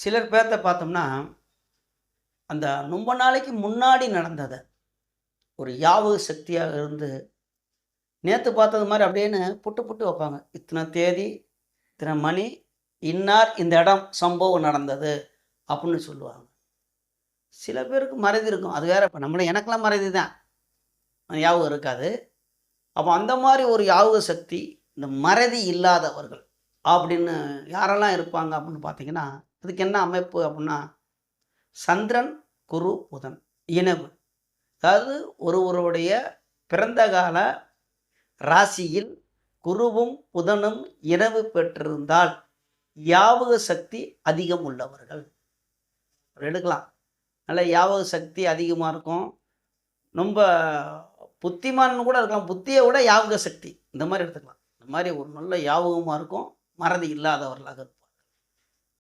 சிலர் பேர்த்த பார்த்தோம்னா அந்த ரொம்ப நாளைக்கு முன்னாடி நடந்ததை ஒரு யாவு சக்தியாக இருந்து நேற்று பார்த்தது மாதிரி அப்படின்னு புட்டு புட்டு வைப்பாங்க. இத்தனை தேதி இத்தனை மணி இன்னார் இந்த இடம் சம்பவம் நடந்தது அப்படின்னு சொல்லுவாங்க. சில பேருக்கு மறதி இருக்கும். அது வேற இப்போ நம்மள எனக்கெல்லாம் மறதி தான். யாபகம் இருக்காது. அப்போ அந்த மாதிரி ஒரு யாபக சக்தி இந்த மறதி இல்லாதவர்கள் அப்படின்னு யாரெல்லாம் இருப்பாங்க அப்படின்னு பார்த்தீங்கன்னா அதுக்கு என்ன அமைப்பு அப்படின்னா சந்திரன் குரு புதன் இணைவு. அதாவது ஒருவருடைய பிறந்த கால ராசியில் குருவும் புதனும் இணைவு பெற்றிருந்தால் யாவக சக்தி அதிகம் உள்ளவர்கள். எடுக்கலாம். நல்ல யாவக சக்தி அதிகமாக இருக்கும். ரொம்ப புத்திமான்னு கூட இருக்கலாம். புத்தியை விட யாவக சக்தி. இந்த மாதிரி எடுத்துக்கலாம். இந்த மாதிரி ஒரு நல்ல யாவகமாக இருக்கும். மறதி இல்லாதவர்களாக இருக்கும்